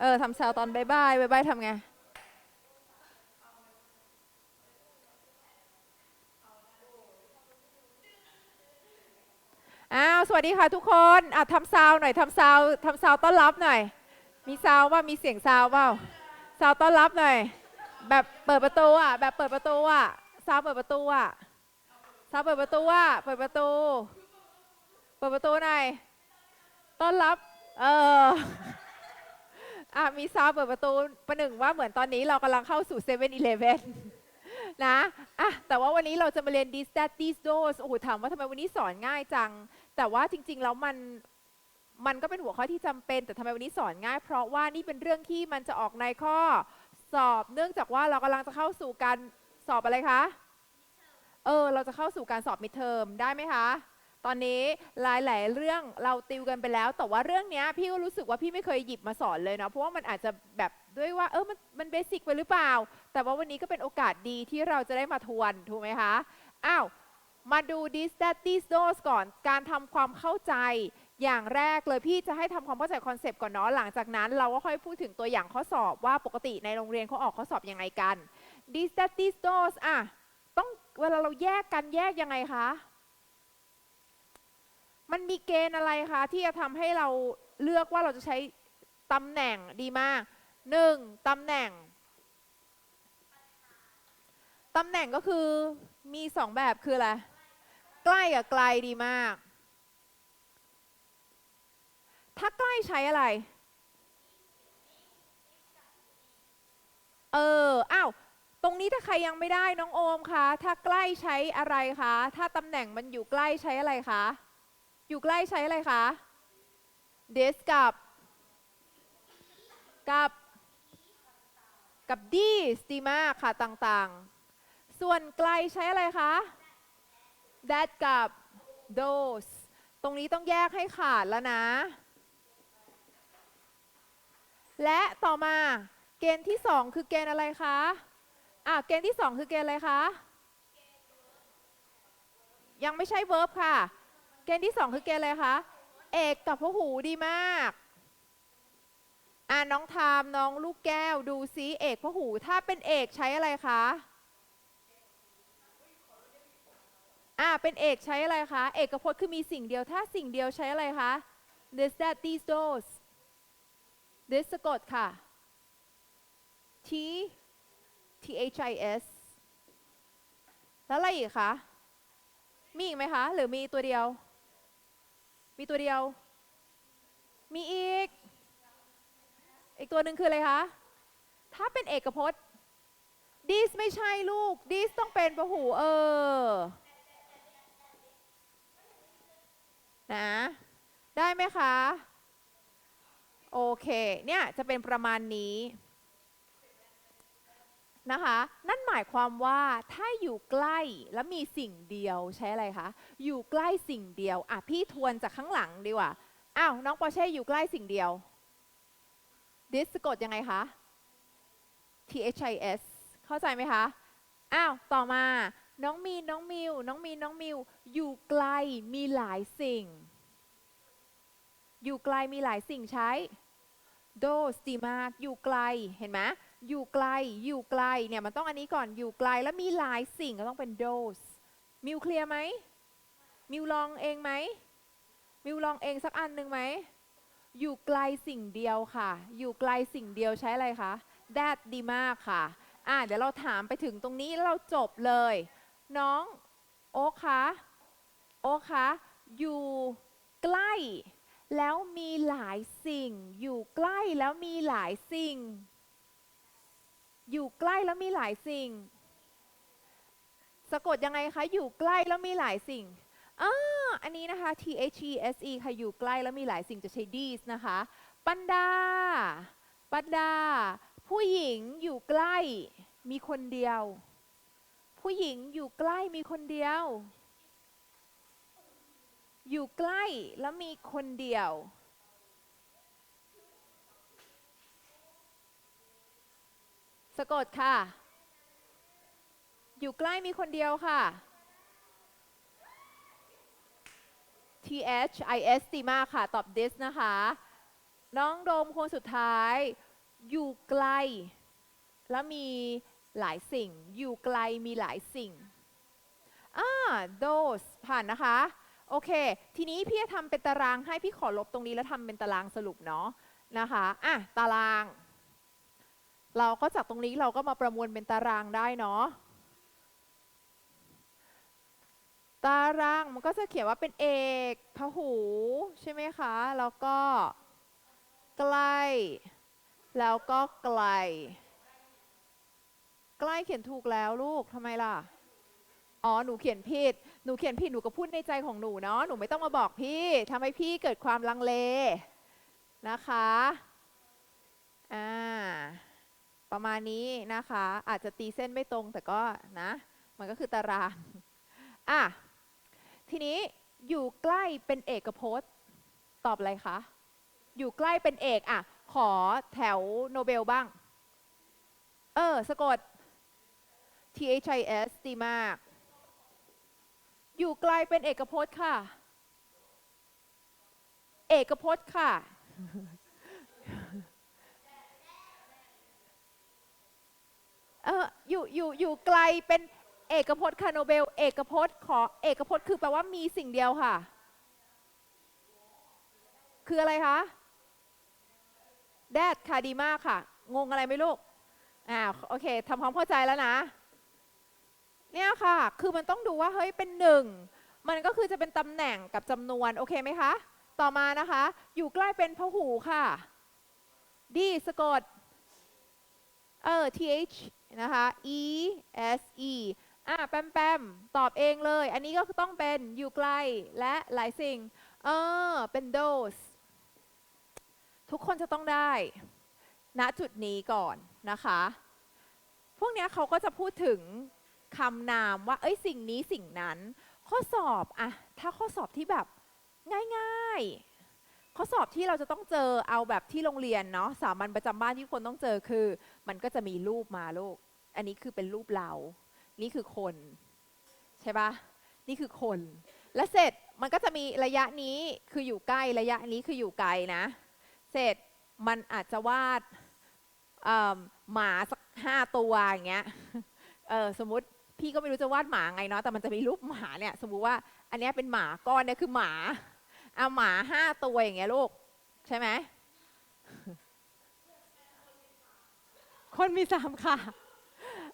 เออทำแซวตอนบายบายบายบายทำไงอ้าวสวัสดีค่ะทุกคนอะทำซาวหน่อยทำซาวทำซาวต้อนรับหน่อย มีซาวว่ามีเสียงซาวเปล่าซาวต้อนรับหน่อย แบบเปิดประตูอะแบบเปิดประตูอะซาวเปิดประตูอะซาวเปิดประตูอะเปิดประตู เปิดประตูหน่อยต้อนรับ เออ อะมีซาวเปิดประตูประหนึ่งว่าเหมือนตอนนี้เรากำลังเข้าสู่เซเว่นอีเลฟเว่นนะอะแต่ว่าวันนี้เราจะมาเรียน this that this those โอ้โหถามว่าทำไมวันนี้สอนง่ายจัง แต่ว่าจริง ๆ แล้วมันมันก็เป็นหัวข้อที่จำเป็น แต่ทำไมวันนี้สอนง่าย เพราะว่านี่เป็นเรื่องที่มันจะออกในข้อสอบเนื่องจากว่าเรากำลังจะเข้าสู่การสอบอะไรคะ เออ เราจะเข้าสู่การสอบมิดเทอมได้ไหมคะ ตอนนี้หลายๆ เรื่องเราติวกันไปแล้ว แต่ว่าเรื่องนี้พี่ก็รู้สึกว่าพี่ไม่เคยหยิบมาสอนเลยเนาะเพราะว่ามันอาจจะแบบด้วยว่าเออมันมันเบสิกไปหรือเปล่า แต่ว่าวันนี้ก็เป็นโอกาสดีที่เราจะได้มาทวนถูกไหมคะอ้าวมาดู this that this those ก่อนการทำความเข้าใจอย่างแรกเลยพี่จะให้ทำความเข้าใจคอนเซปต์ก่อนเนาะหลังจากนั้นเราก็ค่อยพูดถึงตัวอย่างข้อสอบว่าปกติในโรงเรียนเขาออกข้อสอบยังไงกัน this that this those อะต้องเวลาเราแยกกันแยกยังไงคะ มีเกณฑ์อะไรคะที่จะทำให้เราเลือกว่าเราจะใช้ตำแหน่งดีมากหนึ่งตำแหน่งตำแหน่งก็คือมีสองแบบคืออะไร ใกล้กับไกลดีมาก ถ้าใกล้ใช้อะไร เอออ้าวตรงนี้ถ้าใครยังไม่ได้น้องโอมคะ ถ้าใกล้ใช้อะไรคะ ถ้าตำแหน่งมันอยู่ใกล้ใช้อะไรคะ อยู่ใกล้ใช้อะไรคะ this กับ กับกับ these ดีมากค่ะต่างๆ ส่วนไกลใช้อะไรคะ that กับ those ตรงนี้ต้องแยกให้ขาดแล้วนะ และต่อมาเกณฑ์ที่ 2 คือเกณฑ์อะไรคะ อะเกณฑ์ที่ 2 คือเกณฑ์อะไรคะ ยังไม่ใช่ verb ค่ะ เกณฑ์ที่ 2 คือเกณฑ์อะไรคะ เอกกับพหูดีมาก อะน้องทามน้องลูกแก้วดูซิเอกพหู ถ้าเป็นเอกใช้อะไรคะ อะเป็นเอกใช้อะไรคะ เอกพจน์คือมีสิ่งเดียว ถ้าสิ่งเดียวใช้อะไรคะ this that these those this สะกดค่ะ t t h i s แล้วอะไรอีกคะ มีอีกไหมคะ หรือมีตัวเดียว มีตัวเดียว มีอีก อีกตัวหนึ่งคืออะไรคะ ถ้าเป็นเอกพจน์ this ไม่ใช่ลูก this ต้องเป็นพหูเออ นะ ได้ไหมคะ โอเค เนี่ยจะเป็นประมาณนี้ นะคะ นั่นหมายความว่าถ้าอยู่ใกล้แล้วมีสิ่งเดียวใช้อะไรคะ อยู่ใกล้สิ่งเดียว อะพี่ทวนจากข้างหลังดีกว่า อ้าวน้องปอเช่อยู่ใกล้สิ่งเดียว this สะกดยังไงคะ t h i s เข้าใจไหมคะ อ้าว ต่อมา น้องมีนน้องมิว น้องมีนน้องมิว อยู่ไกลมีหลายสิ่ง อยู่ไกลมีหลายสิ่งใช้ those ดีมากอยู่ไกลเห็นไหมอยู่ไกลอยู่ไกลเนี่ยมันต้องอันนี้ก่อนอยู่ไกลแล้วมีหลายสิ่งก็ต้องเป็น those มิวเคลียร์ไหมมิวลองเองไหมมิวลองเองสักอันหนึ่งไหมอยู่ไกลสิ่งเดียวค่ะ อยู่ไกลสิ่งเดียวใช้อะไรคะ that ดีมากค่ะอะเดี๋ยวเราถามไปถึงตรงนี้แล้วเราจบเลย น้องโอ๊คคะโอ๊คคะอยู่ใกล้ แล้วมีหลายสิ่ง อยู่ใกล้แล้วมีหลายสิ่ง อยู่ใกล้แล้วมีหลายสิ่ง สะกดยังไงคะ อยู่ใกล้แล้วมีหลายสิ่งอ่าอันนี้นะคะ T H E S E ค่ะ อยู่ใกล้แล้วมีหลายสิ่งจะใช้ these นะคะ ปันดา ปันดา ผู้หญิงอยู่ใกล้มีคนเดียว ผู้หญิงอยู่ใกล้มีคนเดียว อยู่ใกล้แล้วมีคนเดียว สะกดค่ะ อยู่ใกล้มีคนเดียวค่ะ T H I S ดีมากค่ะ ตอบ this นะคะ น้องโดมคนสุดท้าย อยู่ไกล แล้วมีหลายสิ่ง อยู่ไกลมีหลายสิ่งอ่า those ผ่านนะคะ โอเค ทีนี้พี่จะทำเป็นตารางให้พี่ขอลบตรงนี้แล้วทำเป็นตารางสรุปเนาะนะคะอะตาราง เราก็จากตรงนี้เราก็มาประมวลเป็นตารางได้เนาะตารางมันก็จะเขียนว่าเป็นเอกพหู ใช่ไหมคะ แล้วก็ใกล้ แล้วก็ไกล ใกล้เขียนถูกแล้วลูกทำไมล่ะ อ๋อหนูเขียนผิด หนูเขียนผิดหนูก็พูดในใจของหนูเนาะหนูไม่ต้องมาบอกพี่ทำให้พี่เกิดความลังเลนะคะอ่าประมาณนี้นะคะ อาจจะตีเส้นไม่ตรงแต่ก็นะ มันก็คือตารางอะทีนี้อยู่ใกล้เป็นเอกพจน์ ตอบอะไรคะอยู่ใกล้เป็นเอกอะขอแถวโนเบลบ้าง เออ สะกด T H I S ดีมาก อยู่ไกลเป็นเอกพจน์ค่ะ เอกพจน์ค่ะ เอออยู่อยู่อยู่ไกลเป็นเอกพจน์ค่ะโนเบล เอกพจน์ขอเอกพจน์คือแปลว่ามีสิ่งเดียวค่ะ คืออะไรคะแดดค่ะดีมากค่ะ งงอะไรไหมลูกอ่าโอเคทำความเข้าใจแล้วนะ เนี่ยค่ะ คือมันต้องดูว่าเฮ้ยเป็นหนึ่งมันก็คือจะเป็นตำแหน่งกับจำนวนโอเคไหมคะ ต่อมานะคะ อยู่ใกล้เป็นพหูค่ะดีสะกดเออ th นะคะ e s e อะแปมแปมตอบเองเลย อันนี้ก็ต้องเป็นอยู่ไกลและหลายสิ่ง เออ เป็น those ทุกคนจะต้องได้ณจุดนี้ก่อนนะคะ พวกนี้เขาก็จะพูดถึง คำนามว่า เอ้ยสิ่งนี้สิ่งนั้น ข้อสอบอะถ้าข้อสอบที่แบบง่ายๆ ข้อสอบที่เราจะต้องเจอเอาแบบที่โรงเรียนเนาะสามัญประจำบ้านที่คนต้องเจอคือ มันก็จะมีรูปมาลูก อันนี้คือเป็นรูปเรา นี่คือคน ใช่ปะนี่คือคน และเสร็จมันก็จะมีระยะนี้คืออยู่ใกล้ระยะนี้คืออยู่ไกลนะ เสร็จมันอาจจะวาดหมาสักห้าตัวอย่างเงี้ย เออสมมติ พี่ก็ไม่รู้จะวาดหมาไงเนาะแต่มันจะมีรูปหมาเนี่ยสมมุติว่าอันนี้เป็นหมาก้อนเนี่ยคือหมาเอาหมาห้าตัวอย่างเงี้ยลูกใช่ไหมคนมีสามค่ะ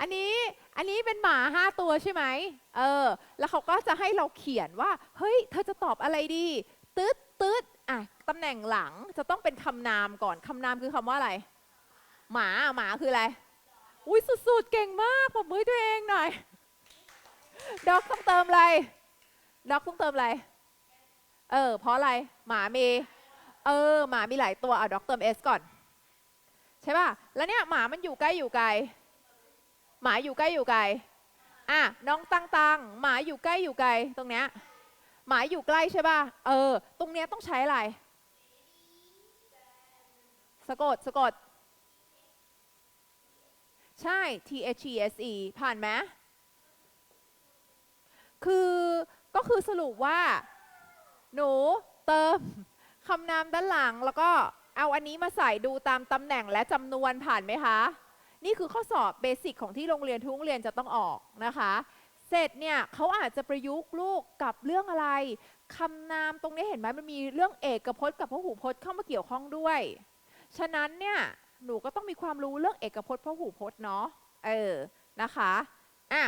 อันนี้อันนี้เป็นหมาห้าตัวใช่ไหมเออ แล้วเขาก็จะให้เราเขียนว่า เฮ้ย เธอจะตอบอะไรดี ตืดตืดอะตำแหน่งหลังจะต้องเป็นคำนามก่อนคำนามคือคำว่าอะไร หมาหมาคืออะไร อุ้ยสุดๆ เก่งมากผมมือตัวเองหน่อย ด็อกต้องเติมอะไรด็อกต้องเติมอะไร เออ เพราะอะไร หมามี เออ หมามีหลายตัวเอะด็อกเติม S ก่อน ใช่ป่ะ แล้วเนี่ยหมามันอยู่ใกล้อยู่ไกล หมาอยู่ใกล้อยู่ไกล อะ น้องตังตังหมาอยู่ใกล้อยู่ไกล ตรงเนี้ย หมาอยู่ใกล้ใช่ป่ะ เออ ตรงเนี้ยต้องใช้อะไร สะกด สะกด ใช่ T H E S E ผ่านไหม คือก็คือสรุปว่า หนูเติมคำนามด้านหลังแล้วก็เอาอันนี้มาใส่ดูตามตำแหน่งและจำนวนผ่านไหมคะ นี่คือข้อสอบเบสิกของที่โรงเรียนทุกโรงเรียนจะต้องออกนะคะ เสร็จเนี่ยเขาอาจจะประยุกต์ลูกกับเรื่องอะไรคำนามตรงนี้เห็นไหมมันมีเรื่องเอกพจน์กับพหูพจน์เข้ามาเกี่ยวข้องด้วย ฉะนั้นเนี่ยหนูก็ต้องมีความรู้เรื่องเอกพจน์พหูพจน์เนาะเออนะคะอะ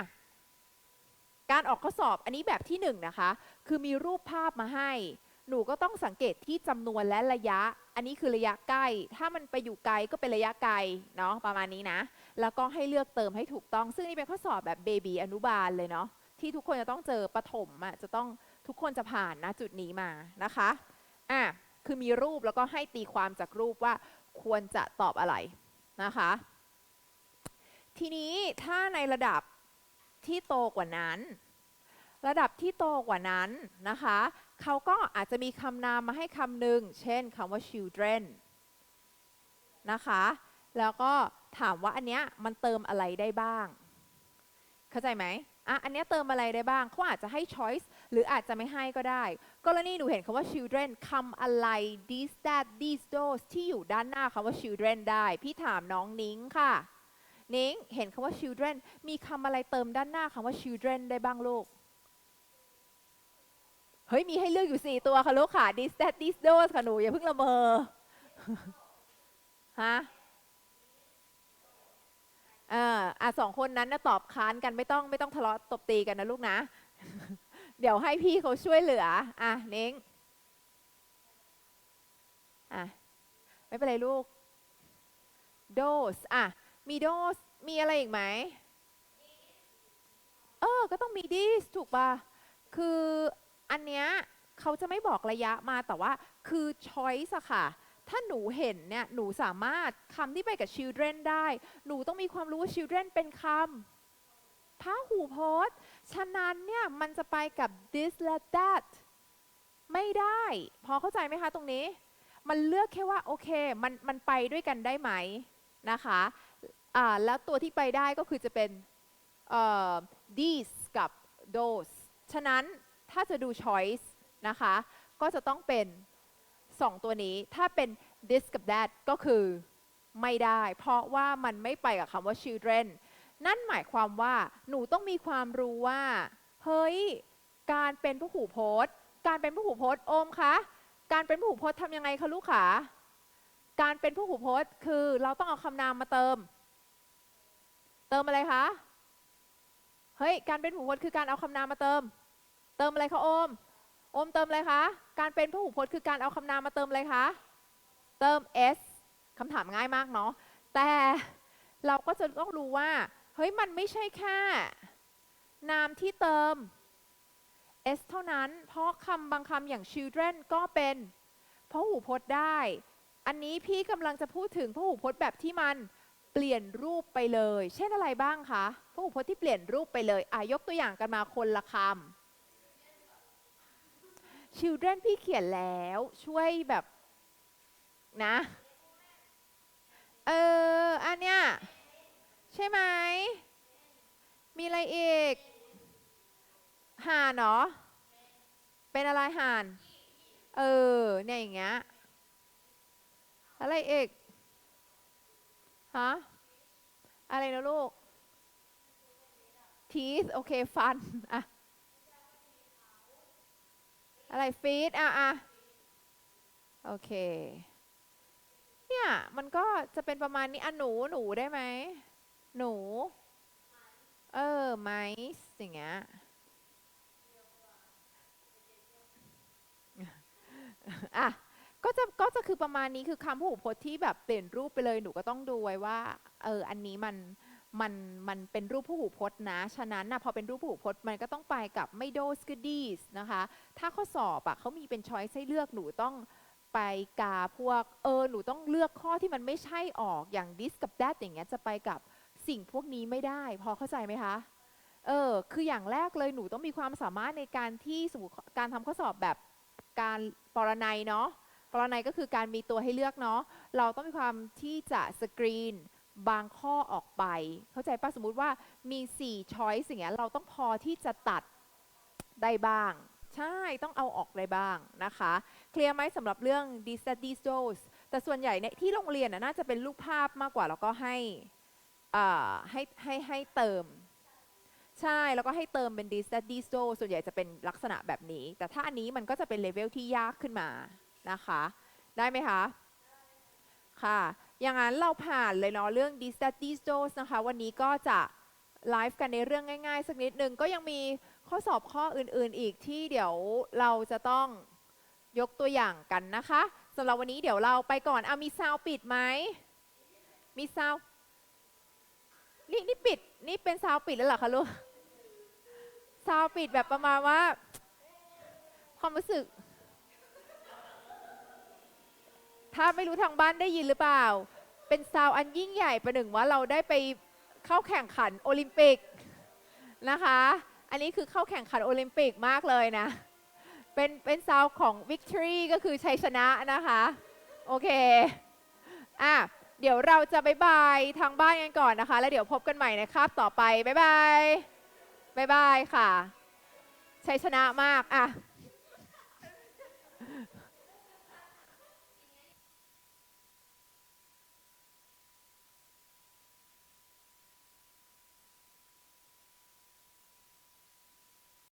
การออกข้อสอบอันนี้แบบที่หนึ่งนะคะ คือมีรูปภาพมาให้ หนูก็ต้องสังเกตที่จำนวนและระยะ อันนี้คือระยะใกล้ ถ้ามันไปอยู่ไกลก็เป็นระยะไกลเนาะประมาณนี้นะ แล้วก็ให้เลือกเติมให้ถูกต้อง ซึ่งนี่เป็นข้อสอบแบบเบบีอนุบาลเลยเนาะ ที่ทุกคนจะต้องเจอประถมอะจะต้องทุกคนจะผ่านนะจุดนี้มานะคะ อะ คือมีรูปแล้วก็ให้ตีความจากรูปว่าควรจะตอบอะไรนะคะ ทีนี้ถ้าในระดับ ที่โตกว่านั้น ระดับที่โตกว่านั้นนะคะเขาก็อาจจะมีคำนามมาให้คำหนึ่งเช่นคำว่า children นะคะ แล้วก็ถามว่าอันเนี้ยมันเติมอะไรได้บ้าง เข้าใจไหมอะอันเนี้ยเติมอะไรได้บ้างเขาอาจจะให้ choice หรืออาจจะไม่ให้ก็ได้ กรณีหนูเห็นคำว่า children คำอะไร these that these those ที่อยู่ด้านหน้าคำว่า children ได้ พี่ถามน้องนิ้งค่ะ นิ้งเห็นคำว่า children มีคำอะไรเติมด้านหน้าคำว่า children ได้บ้างลูก เฮ้ย มีให้เลือกอยู่ 4 ตัวค่ะลูกค่ะ these that these those ค่ะหนู อย่าเพิ่งละเมอ ฮะเอออะสองคนนั้นนะตอบค้านกันไม่ต้องไม่ต้องทะเลาะตบตีกันนะลูกนะ เดี๋ยวให้พี่เขาช่วยเหลือ อะเน้งอะไม่เป็นไรลูกโดสอะ มีโดสมีอะไรอีกไหมเออ ก็ต้องมีดิสถูกป่ะ คืออันเนี้ยเขาจะไม่บอกระยะมาแต่ว่าคือ choice อะค่ะ ถ้าหนูเห็นเนี่ย หนูสามารถคำที่ไปกับ children ได้ หนูต้องมีความรู้ว่า children เป็นคำพหูพจน์ ฉะนั้นเนี่ย มันจะไปกับ this และ that ไม่ได้ พอเข้าใจไหมคะตรงนี้ มันเลือกแค่ว่า โอเค มันมันไปด้วยกันได้ไหมนะคะ อ่าแล้วตัวที่ไปได้ก็คือจะเป็นเอ่อ these กับ those ฉะนั้นถ้าจะดู choice นะคะ ก็จะต้องเป็น 2 ตัวนี้ ถ้าเป็น this กับ that ก็คือไม่ได้ เพราะว่ามันไม่ไปกับคำว่า children นั่นหมายความว่าหนูต้องมีความรู้ว่า เฮ้ย การเป็นผู้หูโพจน์การเป็นผู้หูโพจน์โอมคะ การเป็นผู้หูโพจน์ทำยังไงคะลูกขา การเป็นผู้หูโพจน์คือเราต้องเอาคำนามมาเติม เติมอะไรคะ เฮ้ย การเป็นผู้หูพจน์คือการเอาคำนามมาเติม เติมอะไรคะโอม โอมเติมอะไรคะ การเป็นผู้หูพจน์คือการเอาคำนามมาเติมอะไรคะ เติม s คำถามง่ายมากเนาะ แต่เราก็จะต้องรู้ว่า เฮ้ย มันไม่ใช่แค่ นามที่เติม s เท่านั้น เพราะคำบางคำอย่าง children ก็เป็นพหูพจน์ได้ อันนี้พี่กำลังจะพูดถึงพหูพจน์แบบที่มัน เปลี่ยนรูปไปเลย เช่นอะไรบ้างคะพหูพจน์ที่เปลี่ยนรูปไปเลยอะยกตัวอย่างกันมาคนละคำ children พี่เขียนแล้วช่วยแบบนะ เออ อันเนี้ยใช่ไหม มีอะไรอีก ห่านเหรอ เป็นอะไรห่าน เออ เนี่ยอย่างเงี้ย อะไรอีก ฮะ อะไรนะลูก teeth โอเคฟันอะอะไรฟีดอะอะโอเค เนี่ย มันก็จะเป็นประมาณนี้อะหนูหนูได้ไหม หนู เออไมส์อย่างเงี้ยอะ ก็จะก็จะคือประมาณนี้คือคำพหูพจน์ที่แบบเปลี่ยนรูปไปเลยหนูก็ต้องดูไว้ว่าเอออันนี้มันมันมันเป็นรูปพหูพจน์นะ ฉะนั้นนะพอเป็นรูปพหูพจน์มันก็ต้องไปกับไม่โดสก็ดีสนะคะ ถ้าข้อสอบอะเขามีเป็นช้อยให้เลือกหนูต้องไปกาพวกเออหนูต้องเลือกข้อที่มันไม่ใช่ออกอย่าง this กับ that อย่างเงี้ยจะไปกับสิ่งพวกนี้ไม่ได้ พอเข้าใจไหมคะเออคืออย่างแรกเลยหนูต้องมีความสามารถในการที่สมมติการทำข้อสอบแบบการปรนัยเนาะ ปรนัยก็คือการมีตัวให้เลือกเนาะเราต้องมีความที่จะสกรีนบางข้อออกไป เข้าใจป่ะสมมุติว่ามี4 choice อย่างเงี้ยเราต้องพอที่จะตัดได้บ้าง ใช่ต้องเอาออกได้บ้างนะคะ เคลียร์ไหมสำหรับเรื่อง d i s t a d i s d o s แต่ส่วนใหญ่เนี่ยที่โรงเรียนน่าจะเป็นรูปภาพมากกว่า แล้วก็ให้ให้ให้ให้เติม ใช่แล้วก็ให้เติมเป็น d i s t a d i s d o ส่วนใหญ่จะเป็นลักษณะแบบนี้ แต่ถ้าอันนี้มันก็จะเป็นเลเวลที่ยากขึ้นมา นะคะ ได้ไหมคะค่ะ อย่างนั้นเราผ่านเลยเนาะเรื่อง d i s t a d i s d o s นะคะ วันนี้ก็จะไลฟ์กันในเรื่องง่ายๆ สักนิดนึง ก็ยังมีข้อสอบข้ออื่นๆอีกที่เดี๋ยวเราจะต้องยกตัวอย่างกันนะคะสำหรับวันนี้เดี๋ยวเราไปก่อนเอามีซาวปิดไหมมีซาวนี่นี่ปิด นี่เป็นซาวปิดแล้วเหรอคะลูกซาวปิดแบบประมาณว่า ความรู้สึก ถ้าไม่รู้ทางบ้านได้ยินหรือเปล่า เป็นซาวอันยิ่งใหญ่ประหนึ่งว่าเราได้ไปเข้าแข่งขันโอลิมปิกนะคะ อันนี้คือเข้าแข่งขันโอลิมปิกมากเลยนะ เป็นเป็นซาวของ victory ก็คือชัยชนะนะคะ โอเค อะ เดี๋ยวเราจะบายบายทางบ้านกันก่อนนะคะ แล้วเดี๋ยวพบกันใหม่ในคาบต่อไปบายบายบายบายค่ะ ชัยชนะมาก อะ